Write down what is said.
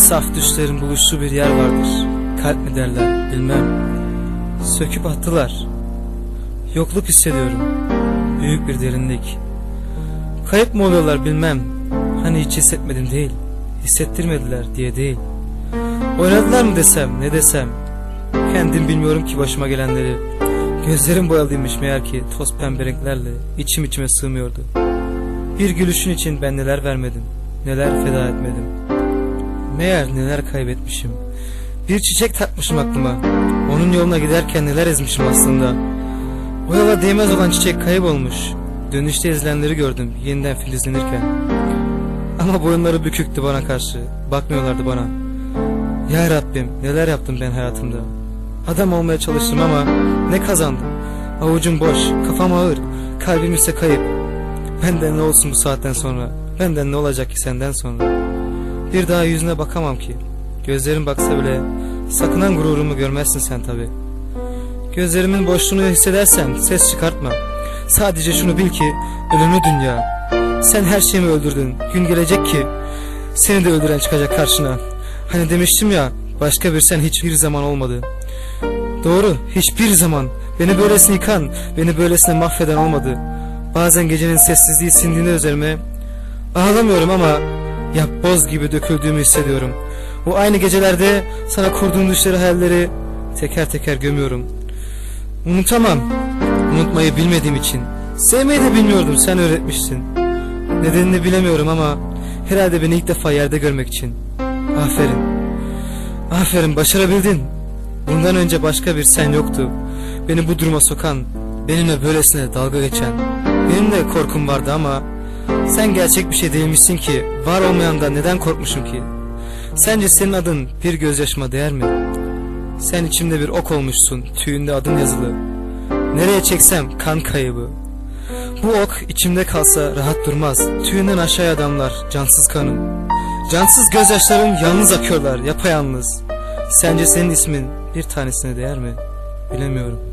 Saf düşlerin buluştuğu bir yer vardır. Kalp mi derler bilmem. Söküp attılar. Yokluk hissediyorum. Büyük bir derinlik. Kayıp mı oluyorlar bilmem. Hani hiç hissetmedim değil. Hissettirmediler diye değil. Oynadılar mı desem ne desem. Kendim bilmiyorum ki başıma gelenleri. Gözlerim boyalıymış meğer ki toz pembe renklerle içim içime sığmıyordu. Bir gülüşün için ben neler vermedim, neler feda etmedim. Meğer neler kaybetmişim. Bir çiçek takmışım aklıma. Onun yoluna giderken neler ezmişim aslında. O yola değmez olan çiçek kaybolmuş. Dönüşte ezilenleri gördüm yeniden filizlenirken. Ama boyunları büküktü bana karşı. Bakmıyorlardı bana. Ya Rabbim neler yaptım ben hayatımda. Adam olmaya çalıştım ama ne kazandım? Avucum boş, kafam ağır, kalbim ise kayıp. Benden ne olsun bu saatten sonra? Benden ne olacak ki senden sonra? Bir daha yüzüne bakamam ki. Gözlerim baksa bile sakınan gururumu görmezsin sen tabi. Gözlerimin boşluğunu hissedersen ses çıkartma. Sadece şunu bil ki ölümlü dünya. Sen her şeyimi öldürdün. Gün gelecek ki seni de öldüren çıkacak karşına. Hani demiştim ya başka bir sen hiçbir zaman olmadı. Doğru hiçbir zaman beni böylesine yıkan, beni böylesine mahveden olmadı. Bazen gecenin sessizliği sindiğinde üzerime ağlamıyorum ama yapboz gibi döküldüğümü hissediyorum. O aynı gecelerde sana kurduğum düşleri hayalleri teker teker gömüyorum. Unutamam. Unutmayı bilmediğim için. Sevmeyi de bilmiyordum sen öğretmiştin. Nedenini bilemiyorum ama herhalde beni ilk defa yerde görmek için. Aferin. Aferin başarabildin. Bundan önce başka bir sen yoktu. Beni bu duruma sokan, benimle böylesine dalga geçen. Benim de korkum vardı ama sen gerçek bir şey değilmişsin ki var olmayan neden korkmuşum ki? Sence senin adın bir gözyaşıma değer mi? Sen içimde bir ok olmuşsun, tüyünde adın yazılı. Nereye çeksem kan kaybı. Bu ok içimde kalsa rahat durmaz. Tüyünden aşağıya damlar cansız kanım. Cansız gözyaşlarım yalnız akıyorlar yapayalnız. Sence senin ismin bir tanesine değer mi? Bilemiyorum.